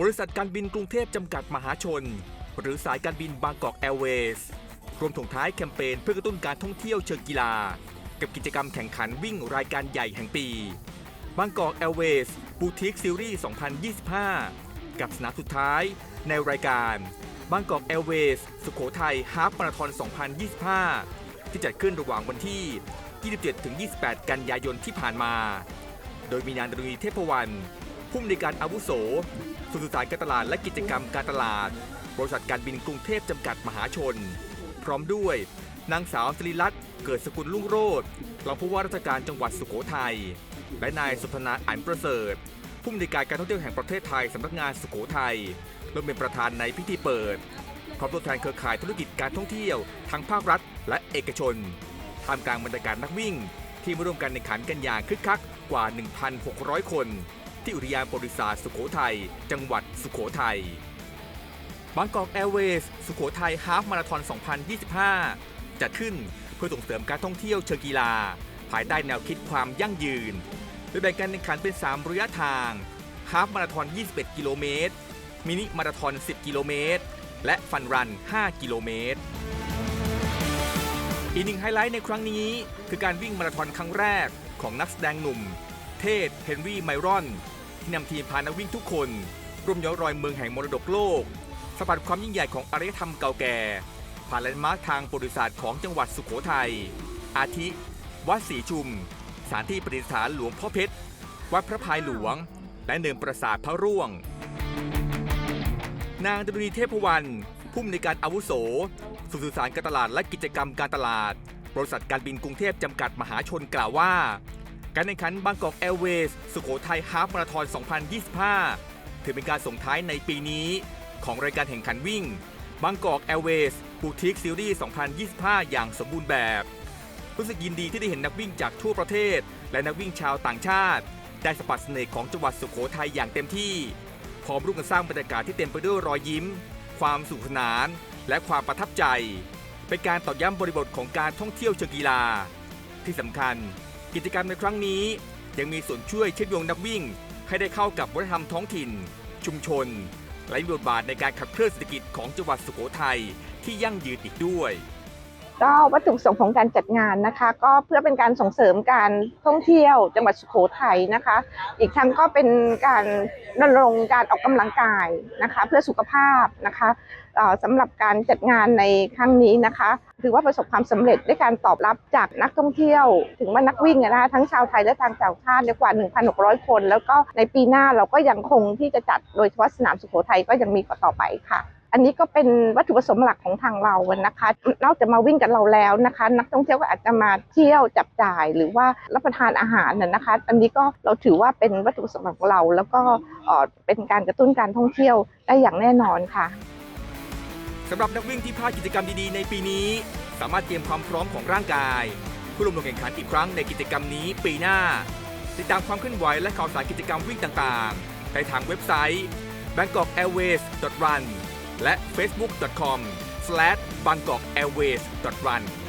บริษัทการบินกรุงเทพจำกัดมหาชน หรือสายการบินบางกอกแอร์เวย์สรวมถงท้ายแคมเปญเพื่อกระตุ้นการท่องเที่ยวเชิงกีฬา กับกิจกรรมแข่งขันวิ่งรายการใหญ่แห่งปีบางกอกแอร์เวย์สบูติกซีรีส์ 2025 กับสนามสุดท้ายในรายการบางกอกแอร์เวย์สสุโขทัยฮาฟมาราธอน 2025 ที่จัดขึ้นระหว่างวันที่ 27-28 กันยายนที่ผ่านมา โดยมีนางดรุณีเทพวรรณ ผู้อำนการอาวุโสสุสานการตลาดและกิจกรรมการตลาด บริษัทการบินกรุงเทพจำกัดมหาชน พร้อมด้วย นางสาวสิริรัตน์เกิดสกุลลุ่งโรจน์รองผู้ว่าราชการจังหวัดสุโขทัยและนายสุธนาอันประเสริฐ ผู้อำนการการท่องเที่ยวแห่งประเทศไทยสำนักงานสุโขทัยร่วมเป็นประธานในพิธีเปิดพร้อมตัวแทนเครือข่ายธุรกิจการท่องเที่ยวทั้งภาครัฐ และเอกชนท่ามกลางบรรยากาศนักวิ่ง ที่มาร่วมกันในขันกันอย่างคึกคักกว่า 1,600 คน ที่อุทยานประวัติศาสตร์สุโขทัย จังหวัดสุโขทัยบางกอกแอร์เวย์สสุโขทัยฮาฟมาราธอน 2025 จัดขึ้นเพื่อส่งเสริมการท่องเที่ยวเชิงกีฬา ภายใต้แนวคิดความยั่งยืน โดยแบ่งการแข่งขันเป็น 3 ระยะทาง ฮาฟมาราธอน 21 กิโลเมตร มินิมาราธอน 10 กิโลเมตร และฟันรัน 5 กิโลเมตร อีกหนึ่งไฮไลท์ในครั้งนี้ คือการวิ่งมาราธอนครั้งแรกของนักแสดงหนุ่ม เทศ เฮนรี่ไมรอน ที่นำทีมพานักวิ่งทุกคน ร่วมย้อนรอยเมืองแห่งมรดกโลกสัมผัสความยิ่งใหญ่ของอารยธรรมเก่าแก่ ผ่านแลนด์มาร์คทางประวัติศาสตร์ของจังหวัดสุโขทัย อาทิ วัดศรีชุม สถานที่ประดิษฐานหลวงพ่อเพชร วัดพระพายหลวง และเนินปราสาทพระร่วง นางดรุณีเทพวรรณผู้อำนวยการอาวุโสสุสื่อสารการตลาดและกิจกรรมการตลาด บริษัทการบินกรุงเทพจำกัดมหาชนกล่าวว่า การแข่งขันบางกอกแอร์เวย์สสุโขทัยฮาฟมาราธอน 2025 ถือเป็นการส่งท้ายในปีนี้ ของรายการแข่งขันวิ่งบางกอกแอร์เวย์บูติกซีรีส์ 2025 อย่างสมบูรณ์แบบ รู้สึกยินดีที่ได้เห็นนักวิ่งจากทั่วประเทศ และนักวิ่งชาวต่างชาติ ได้สัมผัสเสน่ห์ของจังหวัดสุโขทัยอย่างเต็มที่ พร้อมร่วมกันสร้างบรรยากาศที่เต็มไปด้วยรอยยิ้ม ความสุขสนาน และความประทับใจ เป็นการตอกย้ำบริบทของการท่องเที่ยวเชิงกีฬา ที่สำคัญ กิจกรรมในครั้งนี้ ยังมีส่วนช่วยเชื่อมโยงนักวิ่ง ให้ได้เข้ากับวัฒนธรรมท้องถิ่น ชุมชน และมีบทบาทในการขับเคลื่อนเศรษฐกิจของจังหวัดสุโขทัยที่ยั่งยืนอีกด้วย ก็วัตถุประสงค์ของการจัดงานนะคะ ก็เพื่อเป็นการส่งเสริมการท่องเที่ยวจังหวัดสุโขทัยนะคะ อีกทั้งก็เป็นการรณรงค์การออกกำลังกายนะคะ เพื่อสุขภาพนะคะเอ่อสำหรับการจัดงานในครั้งนี้นะคะ ถือว่าประสบความสำเร็จด้วยการตอบรับจากนักท่องเที่ยว ถึงว่านักวิ่งนะคะทั้งชาวไทยและทางต่างชาติเนี่ยกว่า 1,600 คน แล้วก็ในปีหน้าเราก็ยังคงที่จะจัดโดยเฉพาะสนามสุโขทัยก็ยังมีต่อไปค่ะ อันนี้ก็เป็นวัตถุประสงค์หลักของทางเรานะคะ นอกจากมาวิ่งกับเราแล้วนะคะ นักท่องเที่ยวก็อาจจะมาเที่ยวจับจ่ายหรือว่ารับประทานอาหารน่ะนะคะ อันนี้ก็เราถือว่าเป็นวัตถุประสงค์ของเรา แล้วก็เป็นการกระตุ้นการท่องเที่ยวได้อย่างแน่นอนค่ะสำหรับนักวิ่งที่พลาดกิจกรรมดีๆในปีนี้ สามารถเตรียมความพร้อมของร่างกายเพื่อลงลงแข่งขันอีกครั้งในกิจกรรมนี้ปีหน้า ติดตามความเคลื่อนไหวและข่าวสารกิจกรรมวิ่งต่างๆ ได้ทางเว็บไซต์ bangkokairways.run และ facebook.com/bangkokairways.run